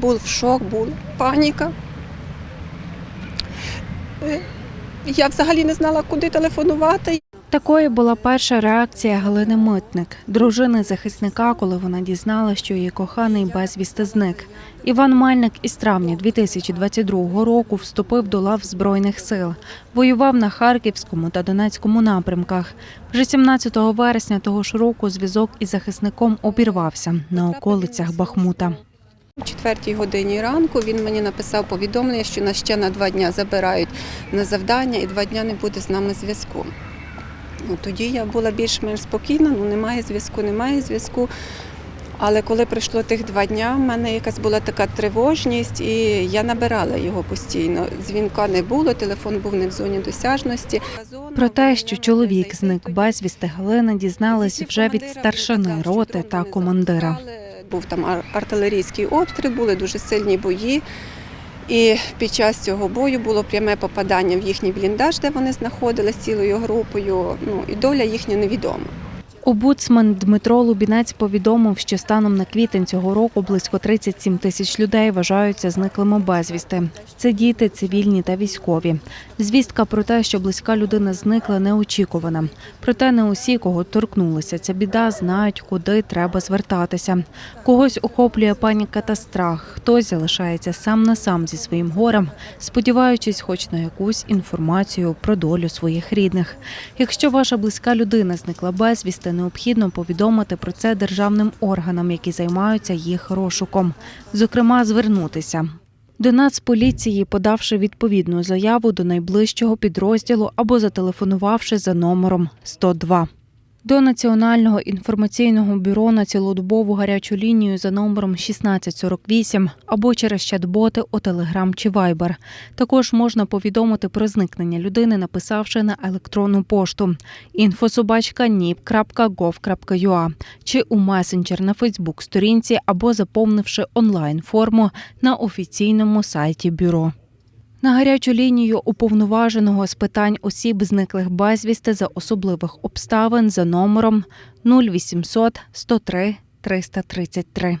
Був шок, була паніка. Е, Я взагалі не знала, куди телефонувати. Такою була перша реакція Галини Митник, дружини захисника, коли вона дізнала, що її коханий безвісти зник. Іван Мельник із травня 2022 року вступив до лав збройних сил, воював на Харківському та Донецькому напрямках. Вже 17 вересня того ж року зв'язок із захисником обірвався на околицях Бахмута. У четвертій годині ранку він мені написав повідомлення, що нас ще на два дні забирають на завдання і два дні не буде з нами зв'язку. Ну, тоді я була більш-менш спокійна, ну немає зв'язку, немає зв'язку. Але коли пройшло тих два дня, в мене якась була така тривожність, і я набирала його постійно. Дзвінка не було, телефон був не в зоні досяжності. Про те, що чоловік зник безвісти, Галина дізналась вже від старшини роти та командира. Був там ар- артилерійський обстріл, були дуже сильні бої. І під час цього бою було пряме попадання в їхній бліндаж, де вони знаходились цілою групою. Ну і доля їхня невідома. Обуцман Дмитро Лубінець повідомив, що станом на квітень цього року близько 37 тисяч людей вважаються зниклими безвісти. Це діти, цивільні та військові. Звістка про те, що близька людина зникла, неочікувана. Проте не усі, кого торкнулася ця біда, знають, куди треба звертатися. Когось охоплює паніка та страх, хтось залишається сам на сам зі своїм горем, сподіваючись, хоч на якусь інформацію про долю своїх рідних. Якщо ваша близька людина зникла безвісти, необхідно повідомити про це державним органам, які займаються їх розшуком. Зокрема, звернутися. До Нацполіції, подавши відповідну заяву до найближчого підрозділу або зателефонувавши за номером 102. До Національного інформаційного бюро на цілодобову гарячу лінію за номером 1648 або через чат-боти у Telegram чи Viber. Також можна повідомити про зникнення людини, написавши на електронну пошту info.nip.gov.ua чи у месенджер на Фейсбук сторінці або заповнивши онлайн форму на офіційному сайті бюро. На гарячу лінію уповноваженого з питань осіб, зниклих безвісти за особливих обставин за номером 0800 103 333.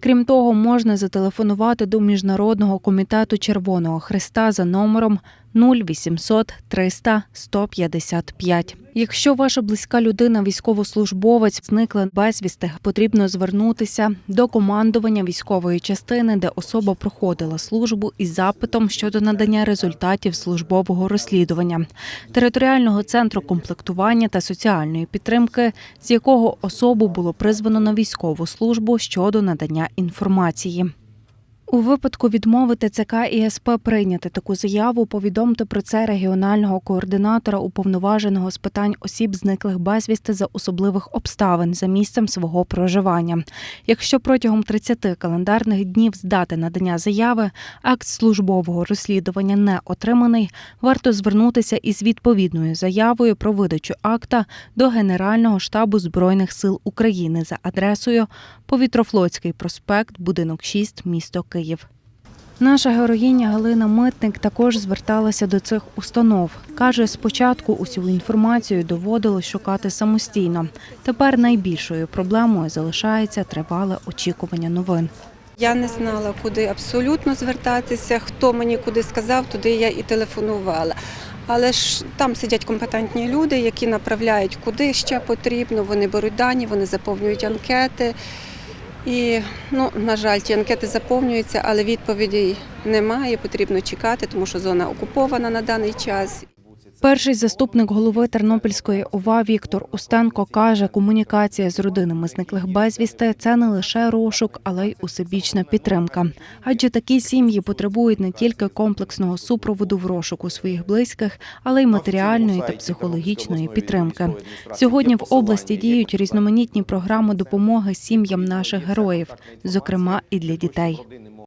Крім того, можна зателефонувати до Міжнародного комітету Червоного Христа за номером 0800 300 155. Якщо ваша близька людина, військовослужбовець, зникла безвісти, потрібно звернутися до командування військової частини, де особа проходила службу із запитом щодо надання результатів службового розслідування, територіального центру комплектування та соціальної підтримки, з якого особу було призвано на військову службу щодо надання інформації. У випадку відмови ТЦК і СП прийняти таку заяву, повідомте про це регіонального координатора уповноваженого з питань осіб, зниклих безвісти за особливих обставин за місцем свого проживання. Якщо протягом 30 календарних днів з дати надання заяви акт службового розслідування не отриманий, варто звернутися із відповідною заявою про видачу акта до Генерального штабу збройних сил України за адресою Повітрофлотський проспект, будинок 6, місто Київ. Наша героїня Галина Митник також зверталася до цих установ. Каже, спочатку усю інформацію доводилось шукати самостійно. Тепер найбільшою проблемою залишається тривале очікування новин. Я не знала, куди абсолютно звертатися. Хто мені куди сказав, туди я і телефонувала. Але ж там сидять компетентні люди, які направляють, куди ще потрібно. Вони беруть дані, вони заповнюють анкети. І, ну, на жаль, ті анкети заповнюються, але відповідей немає. Потрібно чекати, тому що зона окупована на даний час. Перший заступник голови Тернопільської ОВА Віктор Устенко каже, комунікація з родинами зниклих безвісти це не лише розшук, але й усебічна підтримка. Адже такі сім'ї потребують не тільки комплексного супроводу в розшуку своїх близьких, але й матеріальної та психологічної підтримки. Сьогодні в області діють різноманітні програми допомоги сім'ям наших героїв, зокрема і для дітей.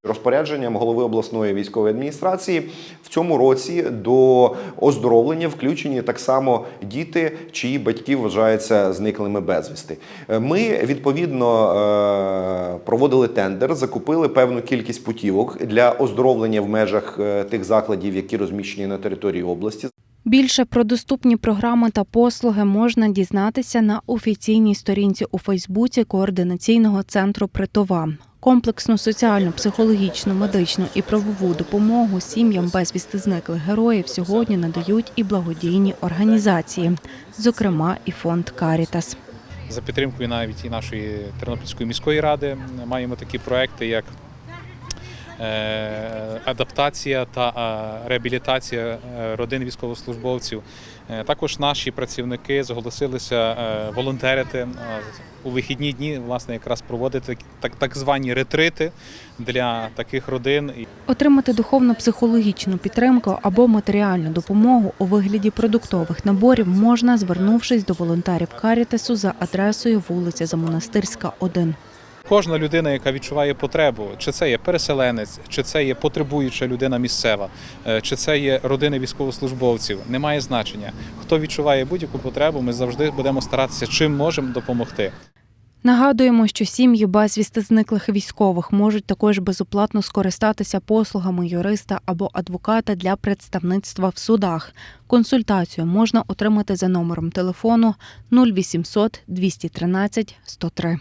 Розпорядженням голови обласної військової адміністрації в цьому році до оздоровлення включені так само діти, чиї батьки вважаються зниклими безвісти. Е, Ми відповідно е, проводили тендер, закупили певну кількість путівок для оздоровлення в межах е, тих закладів, які розміщені на території області. Більше про доступні програми та послуги можна дізнатися на офіційній сторінці у Фейсбуці координаційного центру Притова. Комплексну соціальну, психологічну, медичну і правову допомогу сім'ям безвісти зниклих героїв сьогодні надають і благодійні організації, зокрема і фонд Карітас. За підтримкою навіть і нашої Тернопільської міської ради маємо такі проекти, як адаптація та е, реабілітація е, родин військовослужбовців. Е, Також наші працівники зголосилися е, волонтерити е, у вихідні дні, власне, якраз проводити так, так звані ретрити для таких родин. Отримати духовно-психологічну підтримку або матеріальну допомогу у вигляді продуктових наборів можна, звернувшись до волонтерів Карітасу за адресою вулиця Замонастирська, 1. Кожна людина, яка відчуває потребу, чи це є переселенець, чи це є потребуюча людина місцева, е, чи це є родини військовослужбовців, не має значення. Хто відчуває будь-яку потребу, ми завжди будемо старатися чим можемо допомогти. Нагадуємо, що сім'ї безвісти зниклих військових можуть також безоплатно скористатися послугами юриста або адвоката для представництва в судах. Консультацію можна отримати за номером телефону 0800 213 103.